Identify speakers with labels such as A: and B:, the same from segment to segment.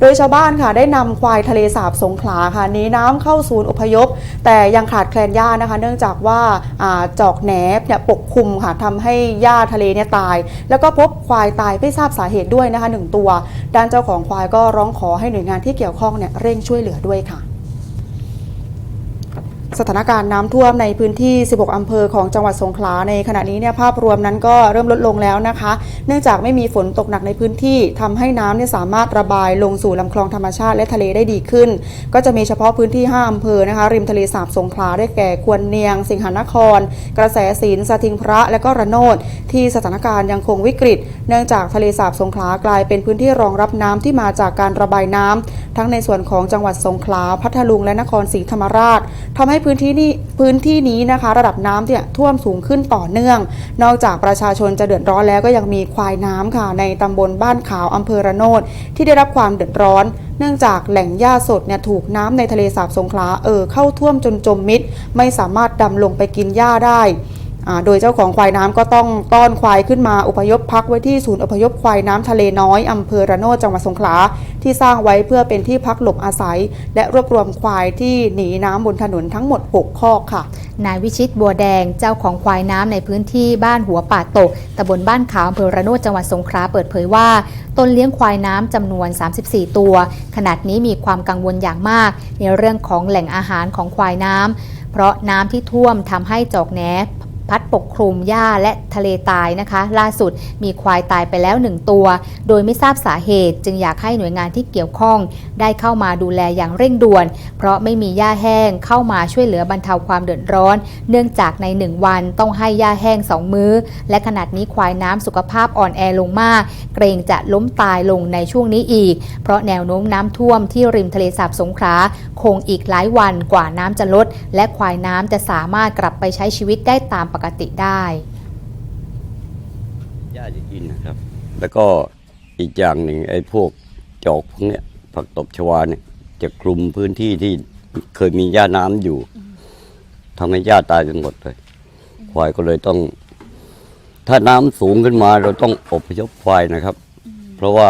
A: โดยชาวบ้านค่ะได้นำควายทะเลสาบสงขลาค่ะหนีน้ำเข้าศูนย์อพยพ แต่ยังขาดแคลนหญ้านะคะ เนื่องจากว่าอ่าจอกแหนบเนี่ยปกคลุมค่ะทำให้หญ้าทะเลเนี่ยตาย แล้วก็พบควายตายไม่ทราบสาเหตุด้วยนะคะหนึ่งตัว ด้านเจ้าของควายก็ร้องขอให้หน่วยงานที่เกี่ยวข้องเนี่ยเร่งช่วยเหลือด้วยค่ะ สถานการณ์น้ำท่วมในพื้นที่ 16อำเภอของจังหวัดสงขลาในขณะนี้เนี่ยภาพรวมนั้นก็เริ่มลดลงแล้วนะคะ เนื่องจากไม่มีฝนตกหนักในพื้นที่ทำให้น้ำเนี่ยสามารถระบายลงสู่ลำคลองธรรมชาติและทะเลได้ดีขึ้น ก็จะมีเฉพาะพื้นที่ 5อำเภอนะคะ ริมทะเลสาบสงขลาได้แก่ควรเนียง สิงหนคร กระแสสินสถิงพระและก็ระโนดที่สถานการณ์ยังคงวิกฤต เนื่องจากทะเลสาบสงขลากลายเป็นพื้นที่รองรับน้ำที่มาจากการระบายน้ำทั้งในส่วนของจังหวัดสงขลาพัทลุงและนครศรีธรรมราชทำให้พื้นที่นี้พื้นที่นี้นะคะ ระดับน้ำเนี่ยท่วมสูงขึ้นต่อเนื่อง นอกจากประชาชนจะเดือดร้อนแล้วก็ยังมีควายน้ำค่ะ ในตำบลบ้านขาวอำเภอระโนดที่ได้รับความเดือดร้อน เนื่องจากแหล่งหญ้าสดเนี่ยถูกน้ำในทะเลสาบสงขลาเอ่อเข้าท่วมจนจมมิดไม่สามารถดำลงไปกินหญ้าได้ โดยเจ้าของควายน้ำก็ต้องต้อนควายขึ้นมาอพยพพักไว้ที่ศูนย์อพยพควายน้ำทะเลน้อยอำเภอระโนดจังหวัดสงขลาที่สร้างไว้เพื่อเป็นที่พักหลบอาศัย และรวบรวมควายที่หนีน้ำบนถนนทั้งหมด 6 คอกค่ะ
B: นายวิชิตบัวแดงเจ้าของควายน้ำในพื้นที่บ้านหัวป่าตกตำบลบ้านขาวอำเภอระโนดจังหวัดสงขลาเปิดเผยว่าตนเลี้ยงควายน้ำจำนวน 34 ตัว ขนาดนี้มีความกังวลอย่างมาก ในเรื่องของแหล่งอาหารของควายน้ำเพราะน้ำที่ท่วมทำให้จอกแหน พัดปกคลุมหญ้าและทะเลตายนะคะ ล่าสุดมีควายตายไปแล้วหนึ่งตัว โดยไม่ทราบสาเหตุ จึงอยากให้หน่วยงานที่เกี่ยวข้อง ได้เข้ามาดูแลอย่างเร่งด่วน เพราะไม่มีหญ้าแห้งเข้ามาช่วยเหลือบรรเทาความเดือดร้อน เนื่องจากในหนึ่งวันต้องให้หญ้าแห้งสองมื้อ และขนาดนี้ควายน้ำสุขภาพอ่อนแอลงมาก เกรงจะล้มตายลงในช่วงนี้อีก เพราะแนวโน้มน้ำท่วมที่ริมทะเลสาบสงขลาคงอีกหลายวันกว่าน้ำจะลด และควายน้ำจะสามารถกลับไปใช้ชีวิตได้ตามปกติได้
C: หญ้าจะกินนะครับ แล้วก็อีกอย่างหนึ่งไอ้พวกจอกพวกเนี้ยผักตบชวาเนี่ยจะคลุมพื้นที่ที่เคยมีหญ้าน้ำอยู่ทำให้หญ้าตายจนหมดเลย ควายก็เลยต้อง ถ้าน้ำสูงขึ้นมาเราต้องอพยพควายนะครับ เพราะว่า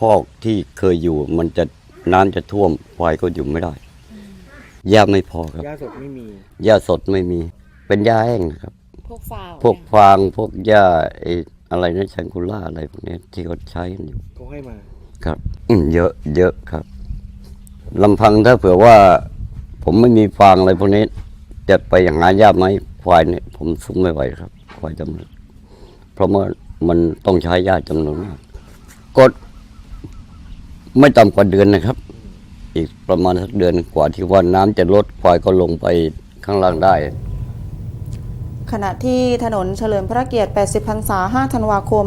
C: คอกที่เคยอยู่มันจะน้ำจะท่วมควายก็อยู่ไม่ได้หญ้าไม่พอครับ
D: หญ้าสดไม่มี
C: หญ้าสดไม่มี เป็นหญ้าแห้งนะครับ
A: พวกฟาว
C: พวกฟางพวกหญ้าไอ้อะไรนะชังคุล่าอะไรพวกนี้ที่เขาใช้กันอยู่
D: เขาให้มา
C: ครับ อืมเยอะ เยอะครับลำพังถ้าเผื่อว่า ผมไม่มีฟางอะไรพวกนี้จะไปอย่างหาหญ้าไหมควายเนี่ยผมสู้ไม่ไหวครับ ควายจำนวนเพราะว่ามันต้องใช้หญ้าจำนวนมากก็ไม่ต่ำกว่าเดือนนะครับ อีกประมาณสักเดือนกว่าที่ว่าน้ำจะลดควายก็ลงไปข้างล่างได้
A: ขณะที่ถนนเฉลิมพระเกียรติ 80 พรรษา 5 ธันวาคม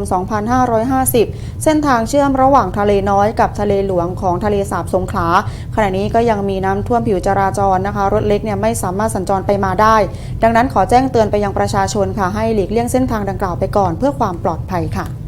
A: 2550 เส้นทางเชื่อมระหว่างทะเลน้อยกับทะเลหลวงของทะเลสาบสงขลา ขณะนี้ก็ยังมีน้ำท่วมผิวจราจรนะคะ รถเล็กเนี่ยไม่สามารถสัญจรไปมาได้ ดังนั้นขอแจ้งเตือนไปยังประชาชนค่ะ ให้หลีกเลี่ยงเส้นทางดังกล่าวไปก่อนเพื่อความปลอดภัยค่ะ